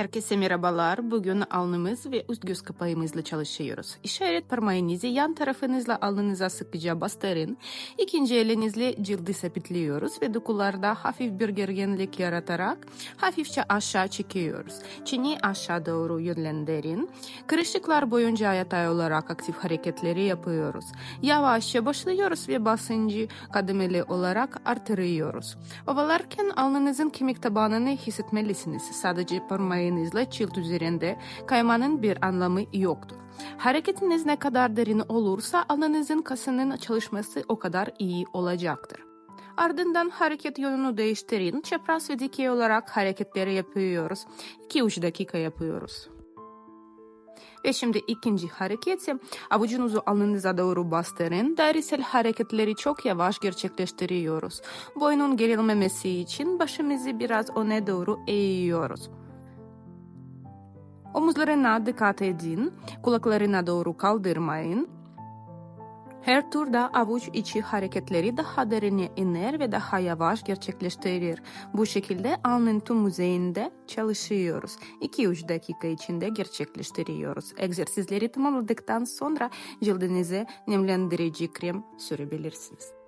Herkese merhabalar. Bugün alnımız ve üst göz kapağımızla çalışıyoruz. İşaret parmağınızı yan tarafınızla alnınıza sıkıca bastırın. İkinci elinizle cildi sabitliyoruz ve dokularda hafif bir gerginlik yaratarak hafifçe aşağı çekiyoruz. Çini aşağı doğru yönlendirin. Kırışıklar boyunca yatay olarak aktif hareketleri yapıyoruz. Yavaşça başlıyoruz ve basıncı kademeli olarak artırıyoruz. Ovalarken alnınızın kemik tabanını hissetmelisiniz. Sadece parmağınızla cilt üzerinde kaymanın bir anlamı yoktur. Hareketiniz ne kadar derin olursa alnınızın kasının çalışması o kadar iyi olacaktır. Ardından hareket yönünü değiştirin. Çapraz ve dikey olarak hareketleri yapıyoruz. 2-3 dakika yapıyoruz. Ve şimdi ikinci hareketi avucunuzu alnınıza doğru bastırın. Dairesel hareketleri çok yavaş gerçekleştiriyoruz. Boynun gerilmemesi için başımızı biraz öne doğru eğiyoruz. Omuzlarına dikkat edin, kulaklarına doğru kaldırmayın. Her turda avuç içi hareketleri daha derine iner ve daha yavaş gerçekleştirir. Bu şekilde alnın tüm yüzeyinde çalışıyoruz. 2-3 dakika içinde gerçekleştiriyoruz. Egzersizleri tamamladıktan sonra cildinize nemlendirici krem sürebilirsiniz.